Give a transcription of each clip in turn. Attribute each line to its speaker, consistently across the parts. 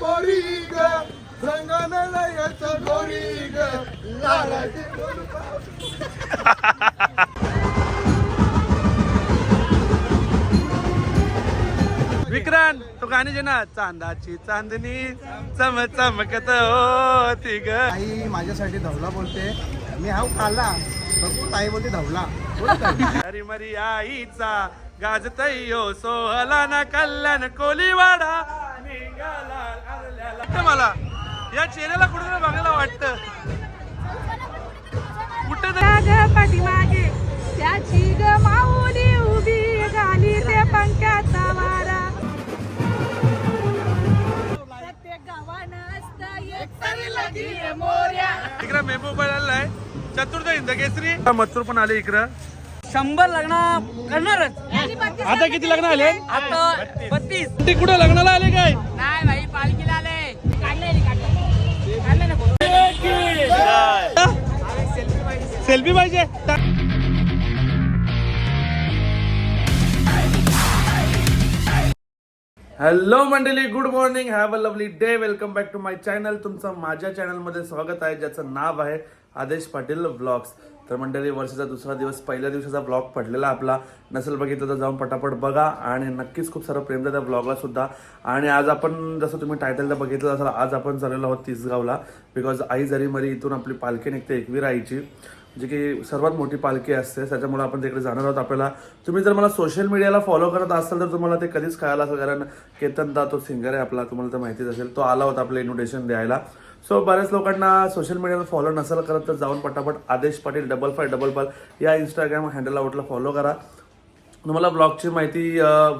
Speaker 1: पोरी ग गोरी ग
Speaker 2: विक्रांत तो गाणी जे ना चांदाची चांदणी चम चमकत होती ग
Speaker 1: आई माझ्यासाठी धवला बोलते. मी हा काला बघू ताई बोलते धवला.
Speaker 2: हरी मरी आईचा गाजतयो सोहला ना कल्याण कोलीवाडा. वाटतं मला? या चेहऱ्याला कुठं बघायला वाटतं. कुठं
Speaker 3: पाठीमागे त्याची ग माऊली उभी गाली ते पंख्याचा वारा. प्रत्येक गावानं असतं एक तरी लगी मोऱ्या
Speaker 2: इकडं मेहबूब आलाय चतुर्थ हिंद केसरी. मथुर पण आले इकडं.
Speaker 4: शंभर लग्न करणारच.
Speaker 2: आता किती लग्न आले?
Speaker 4: आता बत्तीस.
Speaker 2: ते कुठं लग्नाला आले काय? सेल्फी पाहिजे. हॅलो मंडळी. Good morning have a lovely day welcome back to my channel तुमचं माझ्या चॅनलमध्ये स्वागत आहे ज्याचं नाव आहे आदेश पाटील ब्लॉग्स तर मंडळी वर्षाचा दुसरा दिवस पहिल्या दिवसाचा ब्लॉग पडलेला आपला. नसेल बघितलं तर जाऊन पटापट बघा आणि नक्कीच खूप सारं प्रेम द्या त्या ब्लॉगला सुद्धा. आणि आज आपण जसं तुम्ही टायटलला बघितलं असाल आज आपण चाललेलो आहोत तिसगावला. बिकॉज आई जरी मरी इथून आपली पालखी निघते एकवीर आईची. जी की सर्वात मोठी पालखी असते त्याच्यामुळे आपण तिकडे जाणार आहोत आपल्याला. तुम्ही जर मला सोशल मीडियाला फॉलो करत असाल तर तुम्हाला ते कधीच कळालं असेल कारण केतन दा तो सिंगर आहे आपला तुम्हाला तर माहितीच असेल. तो आला होता आपलं इन्व्हिटेशन द्यायला. सो बऱ्याच लोकांना सोशल मीडियावर फॉलो नसेल करत तर जाऊन पटापट Adesh Patil double five double five या इंस्टाग्राम हँडल आउटला फॉलो करा. तुम्हाला ब्लॉगची माहिती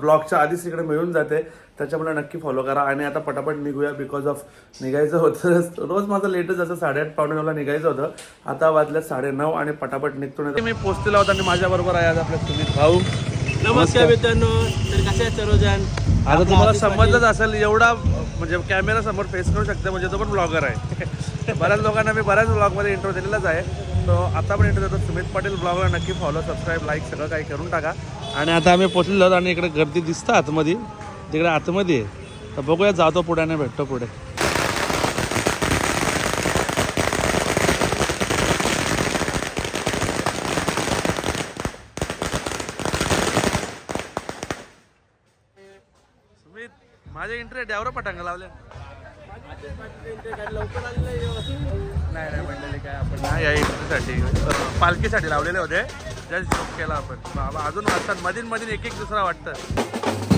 Speaker 2: ब्लॉगच्या आधीच इकडे मिळून जाते. त्याच्यामुळे नक्की फॉलो करा. आणि आता पटापट निघूया बिकॉज ऑफ निघायचं होतं. रोज माझं लेटच असं साडेआठ पावणे नऊला निघायचं होतं. आता वाजल्या साडे नऊ आणि पटापट निघतो नाही मी पोचलेला होता आणि माझ्याबरोबर आहे आज आपले सुमित भाऊ.
Speaker 4: नमस्कार मित्रांनो. तर कसे आहेत सर्वजण?
Speaker 2: आता तुम्हाला समजलंच असेल एवढा म्हणजे कॅमेरा समोर फेस करू शकते म्हणजे तो पण ब्लॉगर आहे. बऱ्याच लोकांना मी बऱ्याच ब्लॉगमध्ये इंट्रो दिलेलाच आहे. तो आता पण इंट्रो देतो. सुमित पाटील ब्लॉगला नक्की फॉलो सबस्क्राईब लाईक सगळं काही करून टाका. आणि आता आम्ही पोचलेलो आहोत आणि इकडे गर्दी दिसतं आतमध्ये. तिकडे आतमध्ये आहे. तर बघूया जातो पुढे भेटतो पुढे सुमित माझे इंटरेस्ट ड्यावर पटांग लावले. नाही नाही मंडळी काय आपण नाही या इंटरसाठी पालखीसाठी लावलेले होते. जस्ट जॉब केला आपण. बाबा अजून वाटतात मधीन मधीन एक एक दुसरा वाटतं.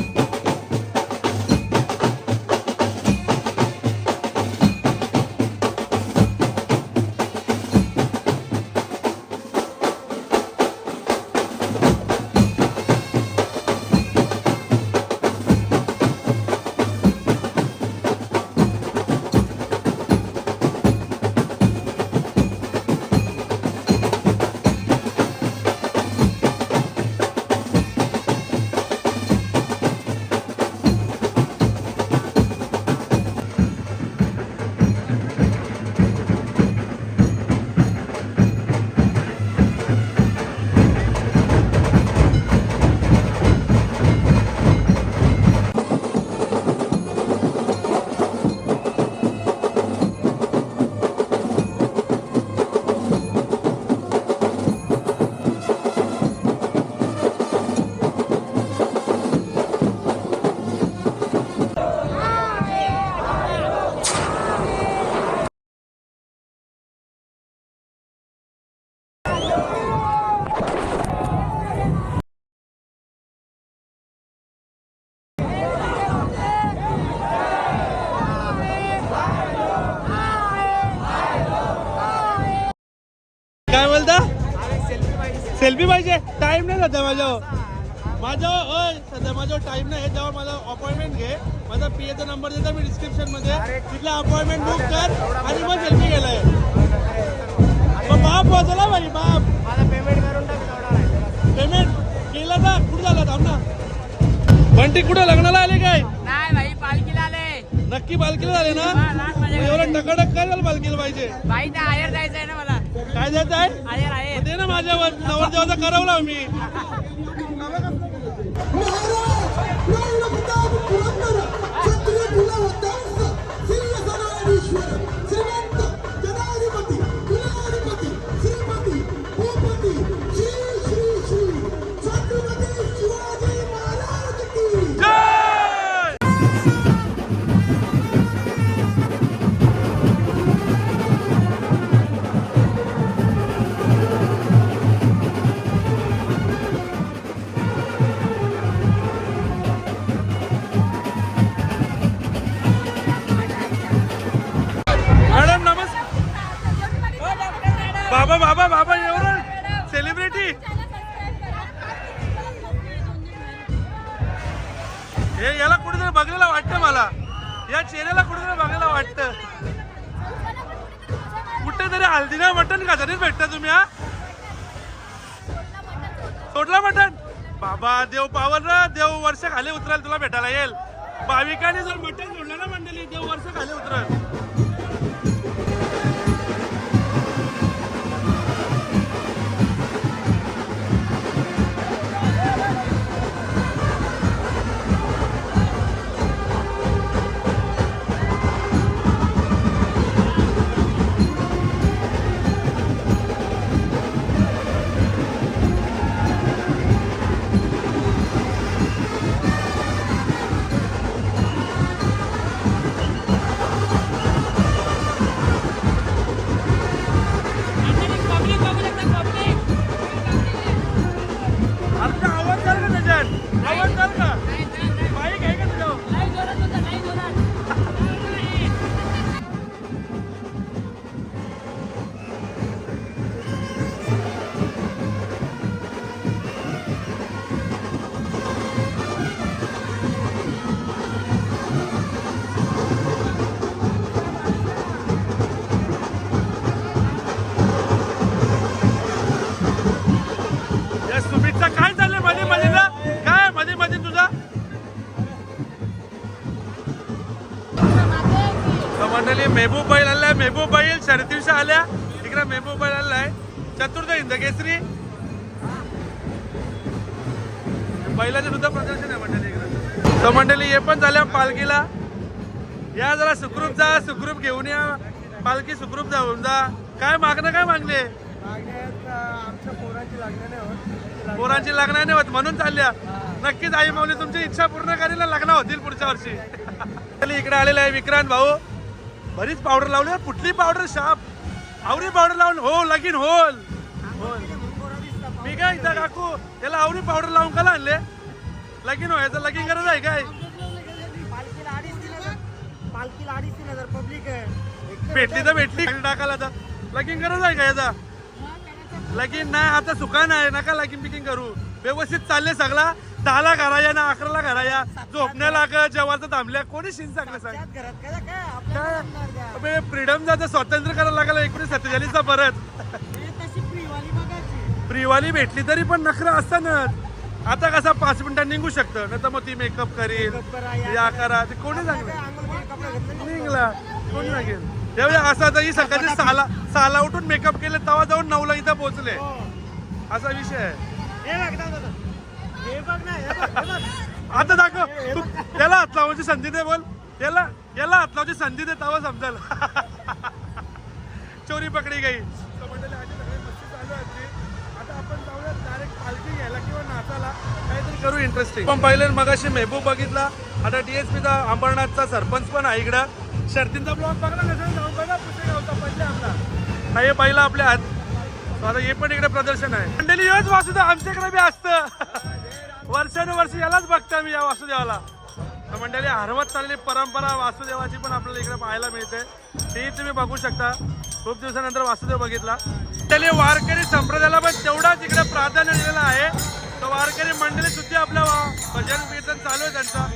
Speaker 2: सेल्फी पाहिजे. टाइम नाही सध्या माझ्यावर. माझ्या होय सध्या माझ्यावर टाइम नाही जेव्हा माझा अपॉइंटमेंट घे. माझा पी एचा नंबर देता मी डिस्क्रिप्शनमध्ये. तिथला अपॉइंटमेंट बुक कर आणि मग सेल्फी गेलाय मग बाप वाजला भाई बाप.
Speaker 4: पेमेंट करून
Speaker 2: पेमेंट केला का कुठं झाला थांब ना. बंटी कुठं लग्नाला आले काय?
Speaker 4: नाही भाई पालखीला आले.
Speaker 2: नक्की बालकीला झाले ना? एवढं. टकाटक काय झालं बालकीला पाहिजे?
Speaker 4: भाई त्या आयर जायचंय ना मला.
Speaker 2: काय द्यायचं आहे? दे ना माझ्यावर. नवरदेवाचा करवला मी. उतराल तुला भेटायला येईल. भाविकाने जर म्हटलं मेहबूब बैल आलाय चतुर्थ हिंद केसरी। बैलाचं सुद्धा प्रदर्शन आहे मंडळी इकडे तर मंडळी हे पण झाल्या पालखीला। या जरा सुखरूप जा सुखरूप घेऊन या। पालखी सुखरूप जाऊन जा। काय मागणं काय मागले
Speaker 1: पोराची लागणार नाही होत.
Speaker 2: पोरांची लग्न नाही होत म्हणून चालल्या। नक्कीच आई माऊली तुमची इच्छा पूर्ण करायला लग्न होतील पुढच्या वर्षी। इकडे आलेला आहे विक्रांत भाऊ। बरीच पावडर लावली आहे. कुठली पावडर शाप। आवरी पावडर लावून हो लगीन होल. होल. मी काय इथं काकू त्याला आवरी पावडर लावून का आणले? लगीन व्हायचं लगीन गरज आहे काय?
Speaker 1: आहे.
Speaker 2: भेटली तर भेटली. टाकायला तर लगीन गरज आहे का याचा? लगीन नाही आता सुका नाही नका लगीन बिकीन करू. व्यवस्थित चालले सगळा. दहाला घरा या ना अकराला घरा या झोपण्या लाग जेवायचं थांबल्या. कोणी शिन सांगलं सांग?
Speaker 1: काय काय आपल्याला जमणार द्या.
Speaker 2: अबे फ्रीडम जायचं स्वातंत्र्य करायला लागला एकोणीस सत्तेचाळीसचा परत.
Speaker 1: फ्रीवाली
Speaker 2: भेटली तरी पण नखरं असतानाच. आता कसा पाच मिनिटात निघू शकतं? नाही तर मग ती मेकअप करील
Speaker 1: या
Speaker 2: करा. ते कोणी सांगलं. निघला. कोणी सांगेल? त्यावेळी असं तर ही सकाळची साला साला उठून मेकअप केले तेव्हा जाऊन नऊला इथं पोहोचले.
Speaker 1: हो.
Speaker 2: असा विषय आहे. आता दाखव. तू त्याला हात लावायची संधी दे बोल. त्याला याला हात लावायची संधी दे तेव्हा समजाल. चोरी पकडी गई. सगळी मस्ती चालू. आता आपण जाऊया डायरेक्ट पालखी घ्यायला किंवा नाचाला काहीतरी करू इंटरेस्टिंग पण पहिले मगाशी मेहबूब बघितला. आता डीएसपीचा अंबरनाथचा सरपंच पण आहे इकडं. शर्तींचा कसं जाऊन बघा पुसेगावचा पहिले आपला. हा हे पहिला आपल्या हात. आता हे पण इकडे प्रदर्शन आहे. मंडळी वासुदेव आमच्याकडे बी असतं. वर्षानुवर्ष यालाच बघता मी या वासुदेवाला. मंडळी हरवत चाललेली परंपरा वासुदेवाची पण आपल्याला इकडे पाहायला मिळते. ती तुम्ही बघू शकता. खूप दिवसानंतर वासुदेव बघितला. त्याने वारकरी संप्रदायाला पण तेवढाच इकडे प्राधान्य दिलेलं आहे. तर वारकरी मंडळी सुद्धा आपल्या भजन कीर्तन चालू आहे त्यांचा.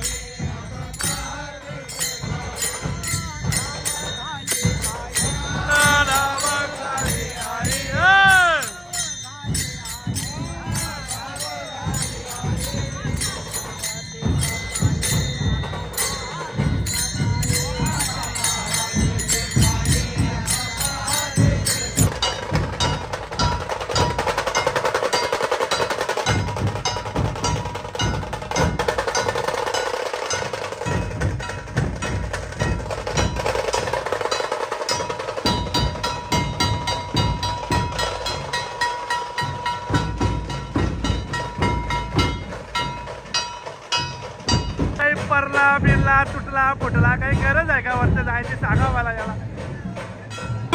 Speaker 2: बिरला तुटला फुटला काही गरज आहे का वरती जायची? सांगा मला याला.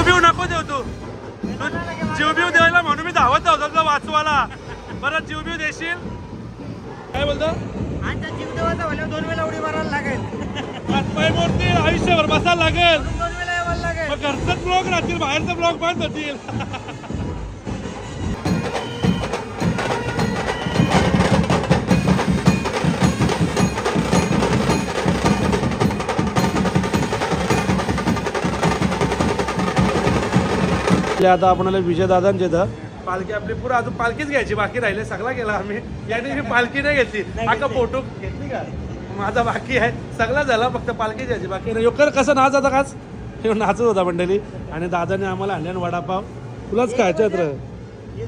Speaker 2: जीव नको देऊ तू. जीव बिव द्यायला म्हणून मी धावत जाऊ तुला वाचवाला परत जीव बिव देशील? काय बोलतो?
Speaker 1: आणि त्या जीवदेवाचा म्हणल्यावर दोन वेळा उडी मारायला लागेल.
Speaker 2: हातपाय मोडतील आयुष्यभर बसायला लागेल.
Speaker 1: दोन वेळा यावं लागेल.
Speaker 2: मग घरचंच ब्लॉग राहतील बाहेरचं ब्लॉग बंद होतील. आपल्या आता आपल्याला विजय दादांचे इथं. पालखी आपली पुढे अजून पालखीच घ्यायची बाकी राहिले सगळा गेला आम्ही. याने मी पालखी नाही घेतली आता फोटो घेतली का? माझा बाकी आहे सगळा झाला फक्त पालखी घ्यायची बाकी नाही. योकर कसं नाच आता काच हे नाचत होता मंडळी. आणि दादाने आम्हाला आणले ना वडापाव. तुलाच खायचं तर.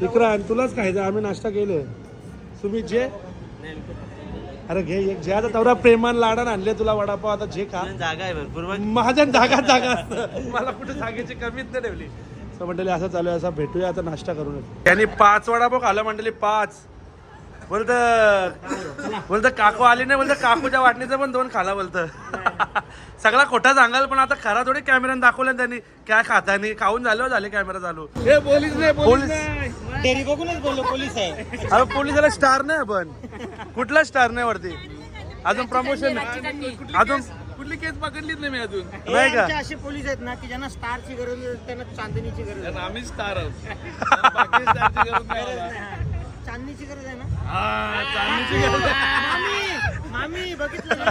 Speaker 2: विक्रांत तुलाच खायचं आम्ही नाश्ता केले. तुम्ही जे? अरे घे एक जे आता तेवढा प्रेमान लाडान आणले तुला वडापाव. आता जे खा.
Speaker 5: जागा आहे भरपूर.
Speaker 2: माझ्या जागा जागा असतं. मला कुठे जागेची कमीच नाही ठेवली. तर मंडळी असं चालू आहे असं भेटूया आता नाश्ता करून त्यांनी पाच वडापाव खाला मंडळी पाच. बोलत बोलत काकू आली नाही बोलत काकूच्या वाटणीचं पण दोन खाला बोलत. सगळा खोटा सांगाल पण आता खरा थोडी कॅमेऱ्याने दाखवलं त्यांनी. काय खातानी खाऊन झालं झाले कॅमेरा चालू. हे पोलीस नाही पोलीस
Speaker 5: डेरी बघूनच बोललो पोलीस आहे.
Speaker 2: अरे पोलिसाला स्टार नाही आपण. कुठला स्टार नाही वरती. अजून प्रमोशन अजून कुठली केस पकडलीच नाही मी अजून? नाही का?
Speaker 5: असे पोलीस आहेत ना की ज्यांना स्टारची गरज नाही, त्यांना चांदणीची गरज आहे.
Speaker 2: आम्ही स्टार
Speaker 5: चांदणीची गरज आहे ना? मामी मामी बघितलं ना?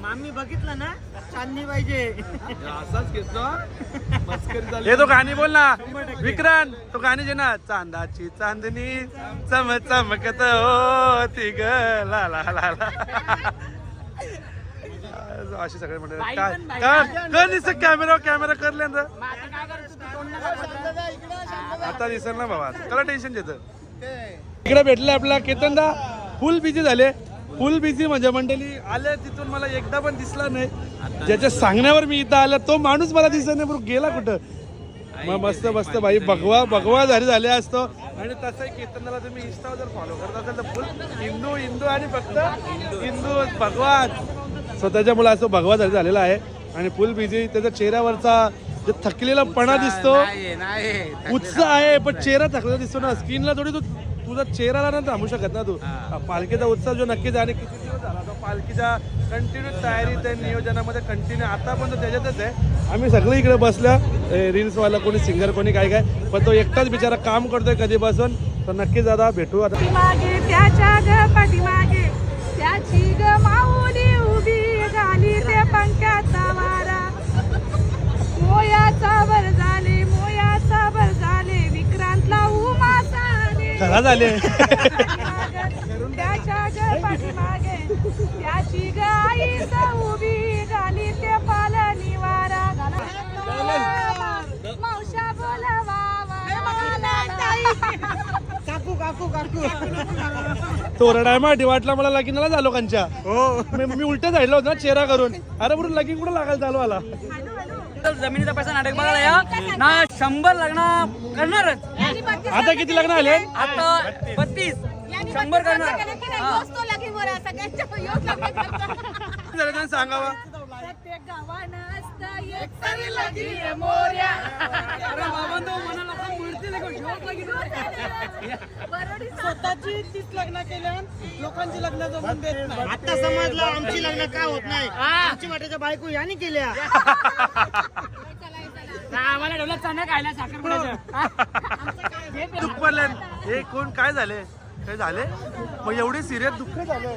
Speaker 5: मामी बघितलं ना? चांदणी पाहिजे.
Speaker 2: हे तो गाणी बोल ना. विक्रांत तो गाणी जे ना. चांदाची चांदणी चम चमकत होती ग. ला ला ला ला. अशी सगळे म्हणतात. काय काय कर दिसत कॅमेरा कॅमेरा करले ना आता दिसल ना बाबा. त्याला टेन्शन घेत. इकडे भेटले आपला केतनदा. फुल बिझी झाले. फुल बिझी म्हणजे मंडळी आले तिथून मला एकदा पण दिसला नाही. ज्याच्या सांगण्यावर मी इथं आलं तो माणूस मला दिसत नाही बरोबर गेला कुठं? मग मस्त मस्त भाई भगवा भगवा झाले झाले असतो आणि तसंही केतनला तुम्ही इंस्टावर जर फॉलो करत असाल तर फुल हिंदू हिंदू आणि फक्त हिंदू भगवान. स्वतःच्या मुला असं भगवा झाले झालेला आहे. आणि फुल बिझी त्याच्या चेहऱ्यावरचा जे थकलेला पणा दिसतो उत्साह आहे पण चेहरा थकलेला दिसतो ना. स्किनला थोडी तू तुझा चेहऱ्याला ना थांबू शकत ना तू. पालखीचा उत्साह जो नक्कीच आहे आणि किती दिवस झाला आता पालखीच्या कंटिन्यू तयारी त्या नियोजनामध्ये कंटिन्यू आता पण तो त्याच्यातच आहे. आम्ही सगळे इकडे बसल्या रील्सवाला कोणी सिंगर कोणी काय काय पण तो एकटाच बिचारा काम करतोय कधीपासून. तर नक्कीच दादा भेटू आता.
Speaker 3: ते पंख्याचा वारा. मोयाचा वर झाले मोयाचा वर झाले विक्रांतला उमासा.
Speaker 2: खरा झाले.
Speaker 3: त्याच्या ग पाठीमागे त्याची ग आईस उभी गाली ते पाल निवारा
Speaker 5: काकू काकू काकू
Speaker 2: तोरडा आहे माठी वाटला मला लगीनाला झालो कंच्या. हो. मी उलट्या झाडलो होतो ना चेहरा करून. अरे बरोबर लगीन कुठं लागायला चालू आला?
Speaker 4: जमिनीचा पैसा नाटक बघायला या. ना शंभर लग्न करणारच.
Speaker 2: आता किती लग्न आले?
Speaker 4: आता बत्तीस. शंभर करणार. हा.
Speaker 2: सांगावा
Speaker 3: प्रत्येक गावानं असतं एक तरी लगी मोऱ्या. बरोडी
Speaker 5: स्वतःची तीच लग्न केल्या लोकांची लग्न जमून देत नाही. आता समजलं आमची लग्न का होत नाही? आमची वाट्याच्या बायको याने केल्या.
Speaker 4: आम्हाला ठेवलं चणे खायला साखर
Speaker 2: पडले हे. कोण काय झाले काय झाले. मग एवढे सिरियस दुःख झालं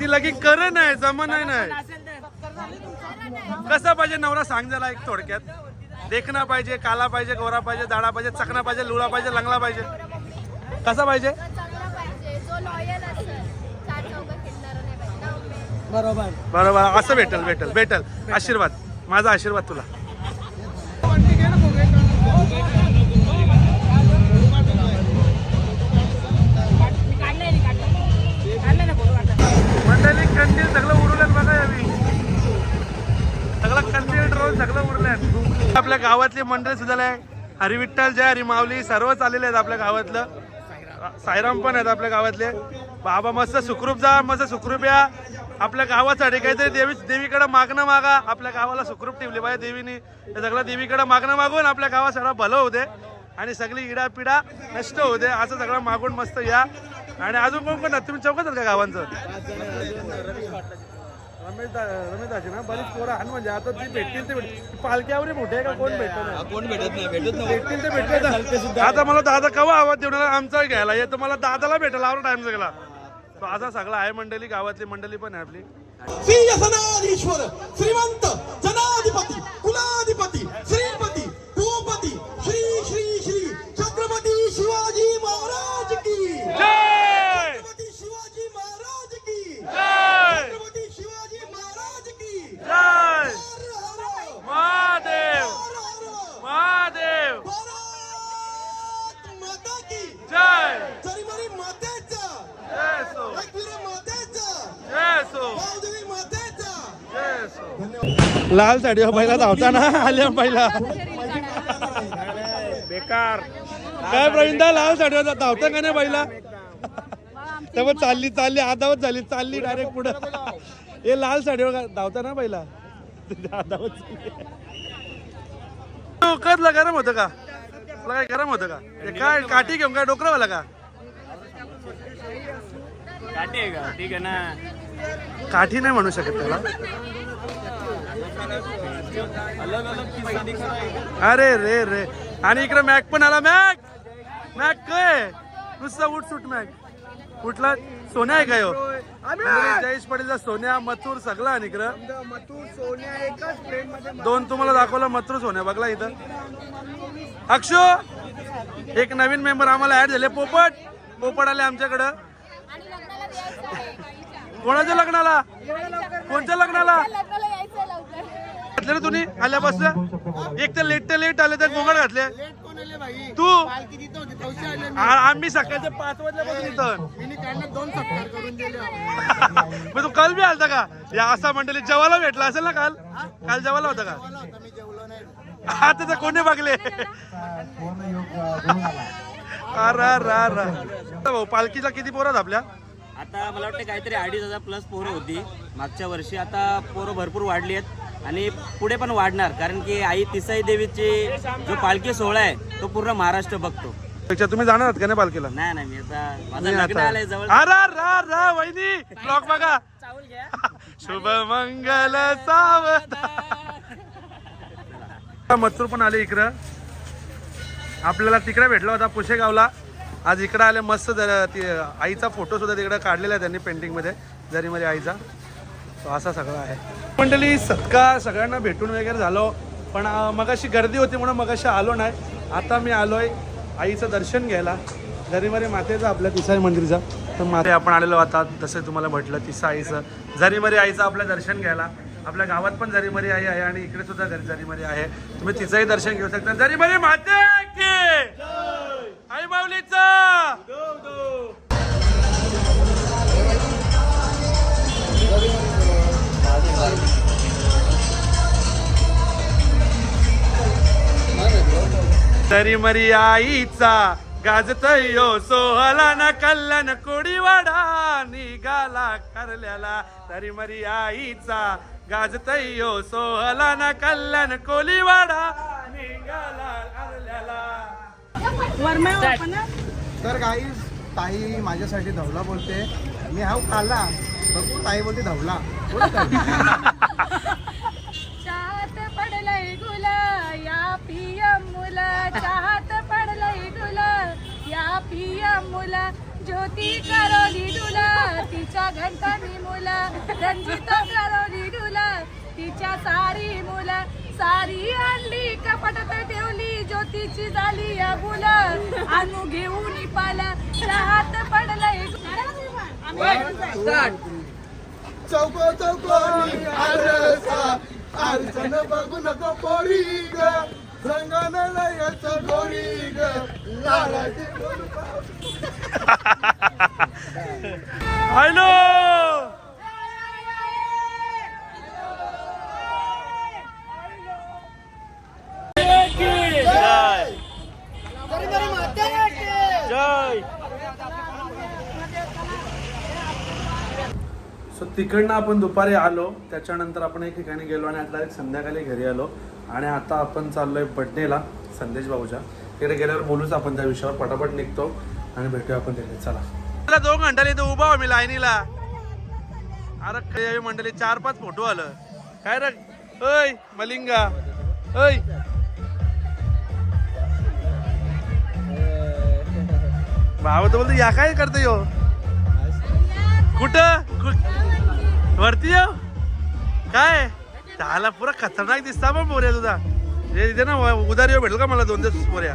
Speaker 2: ती लगी कर नाही जमा नाही. नाही कसा पाहिजे नवरा सांग जरा एक थोडक्यात. देखना पाहिजे काला पाहिजे गोरा पाहिजे जाडा पाहिजे चकना पाहिजे लुळा पाहिजे लंगला पाहिजे. कसा पाहिजे?
Speaker 5: बरोबर.
Speaker 2: बरोबर. असं भेटल भेटल भेटल. आशीर्वाद. माझा आशीर्वाद तुला. कंटेनर सगळं उरलं बघा यावी सगळं कंटेनर ड्रोन सगळं उरलं आपल्या गावातले मंडळ सुद्धा आहे. हरिविठ्ठल जय हरी माऊली सर्वच आलेले आहेत आपल्या गावातलं. सायराम पण आहेत आपल्या गावातले. बाबा मस्त सुखरूप जा मस्त सुखरूप या. आपल्या गावासाठी काहीतरी देवी देवीकडे मागणं मागा. आपल्या गावाला सुखरूप ठेवले पाहिजे देवीने. हे सगळं देवीकडे मागणं मागून आपल्या गावात सगळं भलं होऊ दे. आणि सगळी इडा पिडा नष्ट होऊ दे. असं सगळं मागून मस्त या. आणि अजून कोण कोण? तुम्ही चौकच आहेत का गावांचं? रमेश दा- रमेश दाजी ना? बरीच पोरं आण म्हणजे. आता ती भेटतील ते भेटतील. पालख्यावर मोठे का? कोण भेटत
Speaker 1: कोण भेटत नाही? भेटत नाही.
Speaker 2: भेटतील ते भेटतील आता मला दादा कवा आवाज देऊन आमचा घ्यायला. येतो मला दादाला भेटायला आवडा टाइम गेला तो असा सगळा आहे मंडळी. गावातली मंडळी पण आहे आपली.
Speaker 6: श्री असनाधीश्वर श्रीमंत जनाधिपती कुलाधिपती श्रीपती भूपती. श्री श्री श्री छत्रपती शिवाजी महाराज की.
Speaker 2: लाल साडीवर पहिला धावताना आल्या पहिला. बेकार. काय प्रवीणदा लाल साडीवर धावता का नाही पहिला? तेव्हा चालली चालली आधावत झाली चालली डायरेक्ट पुढं. हे लाल साडीवर धावता ना पहिला. आधावत डोक्यातला गरम होतं का? तुला काय गरम होतं का? हे काय काठी घेऊन काय डोकरावाला का?
Speaker 4: काटे आहे का? ठीक आहे ना.
Speaker 2: काठी नाही म्हणू शकत त्याला. अरे रे रे. आणि इकडे मॅक पण आला मॅक! मॅक काय? नुसता उठ सुट मॅक. कुठला सोन्या आहे का ह्यो? म्हणजे जयेश पाटीलचा सोन्या मथुर सगळा आणि इकडं.
Speaker 1: मथुर सोन्या एकाच फ्रेममध्ये
Speaker 2: दोन तुम्हाला दाखवलं मथुर सोन्या. बघला इथं. अक्षो! एक नवीन मेंबर आम्हाला ऍड झाले. पोपट! पोपट आले आमच्याकडं.
Speaker 7: आणि लग्नाला यायचं आहे
Speaker 2: कोणाच्या लग्नाला? कोणत्या लग्नाला
Speaker 7: लग्नाला यायचं आहे लवकर
Speaker 2: घातले रे तुम्ही आल्यापासून? एक तर लेट तर लेट आले तर गोगड घातले.
Speaker 5: लेट कोण आले भाई?
Speaker 2: तू? आम्ही सकाळचे पाच वाजल्यापासून इथं.
Speaker 5: मी त्यांना दोन सत्कार करून दिले.
Speaker 2: मग तू काल बी आलता का? या असा मंडळी जेवायला भेटला असेल ना काल? काल जेवायला होता का?
Speaker 5: बोला होता मी जेवलो नाही.
Speaker 2: आता तर कोणी बघले? अरे रा रा भाऊ पालखीला किती पोरात आपल्या?
Speaker 4: आता मला वाटतं काहीतरी अडीच हजार प्लस पोरं होती. मागच्या वर्षी आता पोरं भरपूर वाढली आहेत. आणि पुढे पण वाढणार कारण की आई तिसाई देवीची जो पालखी सोहळा आहे तो पूर्ण महाराष्ट्र बघतो.
Speaker 2: पेक्षा तुम्ही जाणार आहात का नाही पालखीला?
Speaker 4: नाही नाही मी आता माझं
Speaker 2: मी
Speaker 4: लग्न
Speaker 2: आता-
Speaker 4: आलंय जवळ.
Speaker 2: अरे रा रा वहिनी ब्लॉग बघा. शुभ मंगल मथुर पण आले इकडं. आपल्याला तिकडे भेटला होता पुशेगावला. आज इकडं आले मस्त जरा ती आईचा फोटो सुद्धा तिकडे काढलेला आहे त्यांनी पेंटिंगमध्ये जरी मध्ये आईचा. तो असा सगळा आहे. मंडळी सत्कार सगळ्यांना भेटून वगैरे झालो. पण अं, मगाशी गर्दी होती म्हणून मगाशी आलो नाही. आता मी आलोय आईचं दर्शन घ्यायला. जरीमरी मातेचं आपल्या तिसाई मंदिरचा. तर माते आपण आलेलो आता जसं तुम्हाला म्हटलं तिसा आईचं. जरीमरी आईचं आपलं दर्शन घ्यायला. आपल्या गावात पण जरीमरी आई आहे आणि इकडे सुद्धा घरी आहे. तुम्ही तिचंही दर्शन घेऊ शकता. जरीमरी माते तरी मरी आईचा गाजत यो सोहला ना कल्याण कोडीवाडा निघाला करल्याला. तरी मरी आईचा गाजत यो सोहला ना कल्याण कोलीवाडा निघाला करल्याला.
Speaker 1: तर काही ताई माझ्यासाठी धवला बोलते. मी हा काला बघू ताई बोलते धवला.
Speaker 2: I know. तिकडनं आपण दुपारी आलो त्याच्यानंतर आपण एक ठिकाणी गेलो आणि आता संध्याकाळी घरी आलो. आणि आता आपण चाललोय बड्डेला संदेश भाऊच्या. तिकडे गेल्यावर बोलूच आपण त्या विषयावर पटापट निघतो आणि भेटूया आपण तिकडे. चला. दोन घंटा इथे उभा हो मी लाईनीला. अरे मंडळी चार पाच फोटो आलं. काय रे? ऐ मलिंगा. ऐ भाव तर बोलतो या काय करतो यो हो? कुठं? कु- वरती जाऊ काय? त्याला पुरा खतरनाक दिसता पण पोऱ्या तुझा. हे तिथे ना उदार येऊ भेटेल का मला दोन दिवस पोऱ्या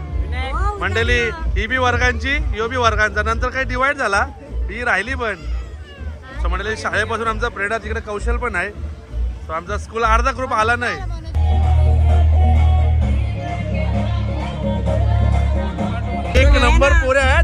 Speaker 2: मंडळी ही बी वर्गांची यो बी वर्गांचा. नंतर काही डिवाइड झाला. ही राहिली पण. सो मंडळी शाळेपासून आमचा प्रेरणा तिकडे कौशल पण आहे. सो आमचा स्कूल अर्धा ग्रुप आला नाही. एक नंबर पोऱ्या